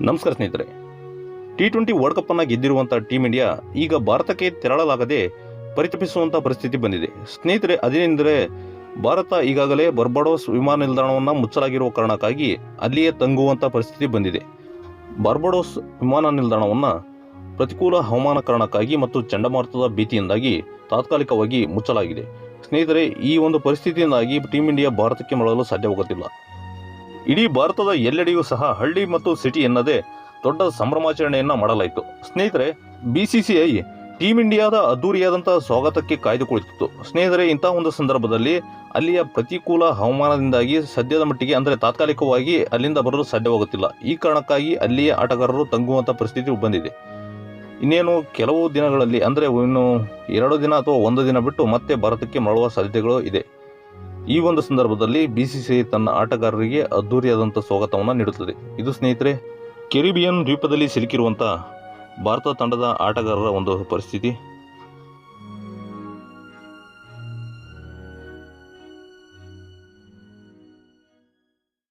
ನಮಸ್ಕಾರ ಸ್ನೇಹಿತರೆ. T twenty world cup ಅನ್ನ ಗೆದ್ದಿರುವಂತಹ ಟೀಮ್ ಇಂಡಿಯಾ ಈಗ ಭಾರತಕ್ಕೆ ತೆರಳಲಾಗದೆ ಪರಿತಪಿಸುವಂತಹ ಪರಿಸ್ಥಿತಿ ಬಂದಿದೆ. ಸ್ನೇಹಿತರೆ, ಅದೇನೆಂದರೆ ಭಾರತ ಈಗಾಗಲೇ ಬರ್ಬಡೋಸ್ ವಿಮಾನ ನಿಲ್ದಾಣವನ್ನು ಮುಚ್ಚಲಾಗಿರುವ ಕಾರಣಕ್ಕಾಗಿ ಅಲ್ಲಿಯೇ ತಂಗುವಂಥ ಪರಿಸ್ಥಿತಿ ಬಂದಿದೆ. ಬಾರ್ಬಡೋಸ್ ವಿಮಾನ ನಿಲ್ದಾಣವನ್ನು ಪ್ರತಿಕೂಲ ಹವಾಮಾನ ಕಾರಣಕ್ಕಾಗಿ ಮತ್ತು ಚಂಡಮಾರುತದ ಭೀತಿಯಿಂದಾಗಿ ತಾತ್ಕಾಲಿಕವಾಗಿ ಮುಚ್ಚಲಾಗಿದೆ. ಸ್ನೇಹಿತರೆ, ಈ ಒಂದು ಪರಿಸ್ಥಿತಿಯಿಂದಾಗಿ ಟೀಮ್ ಇಂಡಿಯಾ ಭಾರತಕ್ಕೆ ಮರಳಲು ಸಾಧ್ಯವಾಗುತ್ತಿಲ್ಲ. ಇಡೀ ಭಾರತದ ಎಲ್ಲೆಡೆಯೂ ಸಹ ಹಳ್ಳಿ ಮತ್ತು ಸಿಟಿ ಎನ್ನದೇ ದೊಡ್ಡ ಸಂಭ್ರಮಾಚರಣೆಯನ್ನು ಮಾಡಲಾಯಿತು. ಸ್ನೇಹಿತರೆ ಬಿಸಿಸಿಐ ಟೀಮ್ ಇಂಡಿಯಾದ ಅದ್ದೂರಿಯಾದಂತಹ ಸ್ವಾಗತಕ್ಕೆ ಕಾಯ್ದು ಸ್ನೇಹಿತರೆ ಇಂತಹ ಒಂದು ಸಂದರ್ಭದಲ್ಲಿ ಅಲ್ಲಿಯ ಪ್ರತಿಕೂಲ ಹವಾಮಾನದಿಂದಾಗಿ ಸದ್ಯದ ಮಟ್ಟಿಗೆ ಅಂದರೆ ತಾತ್ಕಾಲಿಕವಾಗಿ ಅಲ್ಲಿಂದ ಬರಲು ಸಾಧ್ಯವಾಗುತ್ತಿಲ್ಲ. ಈ ಕಾರಣಕ್ಕಾಗಿ ಅಲ್ಲಿಯ ಆಟಗಾರರು ತಂಗುವಂಥ ಪರಿಸ್ಥಿತಿ ಬಂದಿದೆ. ಇನ್ನೇನು ಕೆಲವು ದಿನಗಳಲ್ಲಿ ಅಂದರೆ ಇನ್ನು ಎರಡು ದಿನ ಅಥವಾ ಒಂದು ದಿನ ಬಿಟ್ಟು ಮತ್ತೆ ಭಾರತಕ್ಕೆ ಮರಳುವ ಸಾಧ್ಯತೆಗಳು ಇದೆ. ಈ ಒಂದು ಸಂದರ್ಭದಲ್ಲಿ ಬಿಸಿಸಿಐ ತನ್ನ ಆಟಗಾರರಿಗೆ ಅದ್ದೂರಿಯಾದಂಥ ಸ್ವಾಗತವನ್ನು ನೀಡುತ್ತದೆ. ಇದು ಸ್ನೇಹಿತರೆ, ಕೆರಿಬಿಯನ್ ದ್ವೀಪದಲ್ಲಿ ಸಿಲುಕಿರುವಂಥ ಭಾರತ ತಂಡದ ಆಟಗಾರರ ಒಂದು ಪರಿಸ್ಥಿತಿ.